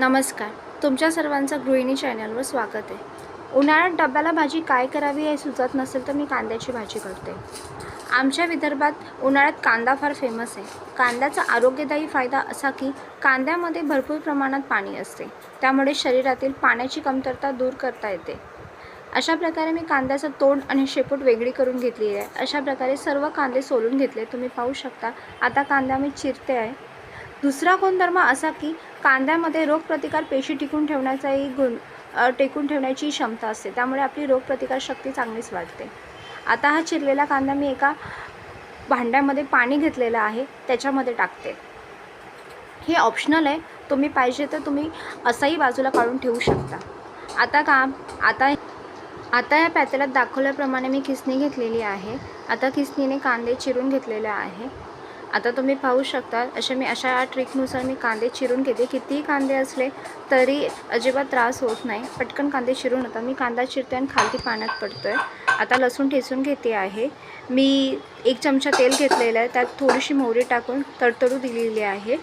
नमस्कार. तुमच्या सर्वांचं गृहिणी चॅनलवर स्वागत आहे. उन्हाळ्यात डब्याला भाजी काय करावी हे सुचत नसेल तर मी कांद्याची भाजी करते. आमच्या विदर्भात उन्हाळ्यात कांदा फार फेमस आहे. कांद्याचा आरोग्यदायी फायदा असा की कांद्यामध्ये भरपूर प्रमाणात पाणी असते. त्यामुळे शरीरातील पाण्याची कमतरता दूर करता येते. अशा प्रकारे मी कांद्याचं तोंड आणि शेपूट वेगळी करून घेतली आहे. अशा प्रकारे सर्व कांदे सोलून घेतले तुम्ही पाहू शकता. आता कांदा मी चिरते आहे. दुसरा गुणधर्म असा की कांद्यामध्ये रोगप्रतिकार पेशी टिकून ठेवण्याचाही गुण टेकून टिकून ठेवण्याची क्षमता असते. त्यामुळे आपली रोगप्रतिकार शक्ती चांगलीच वाढते. आता हा चिरलेला कांदा मी एका भांड्यामध्ये पाणी घेतलेलं आहे त्याच्यामध्ये टाकते. हे ऑप्शनल आहे. तुम्ही पाहिजे तर तुम्ही असंही बाजूला काढून ठेवू शकता. आता का आता आता या पॅतेल्यात दाखवल्याप्रमाणे मी खिसणी घेतलेली आहे. आता खिसणीने कांदे चिरून घेतलेले आहे. आता तुम्ही पाहू शकता असे मी अशा ट्रिकनुसार मी कांदे चिरून घेते. कितीही कांदे असले तरी अजिबात त्रास होत नाही. पटकन कांदे चिरून होता मी कांदा चिरते आणि खालती पाण्यात पडतो आहे आता लसूण ठेचून घेते आहे. मी एक चमचा तेल घेतलेलं आहे. त्यात थोडीशी मोहरी टाकून तडतडू दिलेली आहे.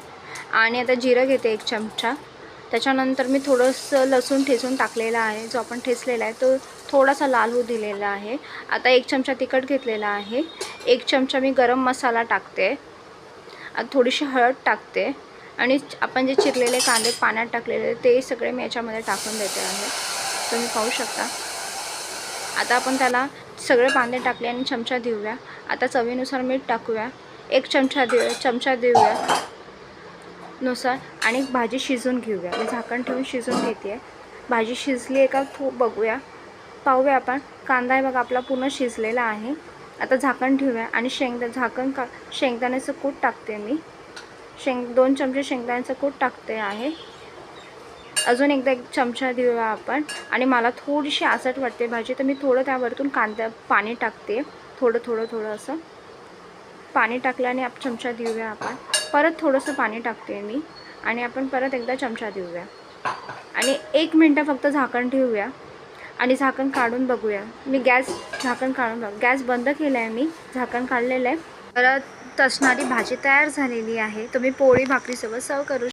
आणि आता जिरं घेते एक चमचा. त्याच्यानंतर मी थोडंसं लसूण ठेचून टाकलेला आहे. जो आपण ठेचलेला आहे तो थोडासा लाल होऊ दिलेला आहे. आता एक चमचा तिखट घेतलेला आहे. एक चमचा मी गरम मसाला टाकते. आता थोडीशी हळद टाकते आणि आपण जे चिरलेले कांदे पाण्यात टाकलेले ते सगळे मी याच्यामध्ये टाकून देते आहे. तुम्ही पाहू शकता. आता आपण त्याला सगळे कांदे टाकले आणि चमचा देऊया. आता चवीनुसार मीठ टाकूया. एक चमचा देऊया चमचा देऊया नुसार आणि भाजी शिजून घेऊया. मी झाकण ठेवून शिजून घेते. आहे भाजी शिजली आहे का? थो बघूया. पाहूया आपण. कांदा आहे बघा आपला पूर्ण शिजलेला आहे. आता झाकण ठेवूया आणि शेंगदा झाकण का शेंगदाण्याचं कूट टाकते मी. शेंग दोन चमचे शेंगदाण्याचं कूट टाकते आहे. अजून एकदा एक चमचा देऊया आपण. आणि मला थोडीशी आसट वाटते भाजी तर मी थोडं त्यावरतून कांदा पाणी टाकते. थोडं थोडं थोडं असं. पाणी टाकल्याने आप चमचा देऊया आपण. परत थोडंसं पाणी टाकते मी. आणि आपण परत एकदा चमचा देऊया. आणि एक मिनटं फक्त झाकण ठेवूया. आणि झाकण काढून बघूया. मी गॅस झाकण काढून बघ गॅस बंद केलं आहे मी झाकण काढलेलं आहे. परत तसणारी भाजी तयार झालेली आहे. तुम्ही पोळी भाकरीसोबत सर्व करू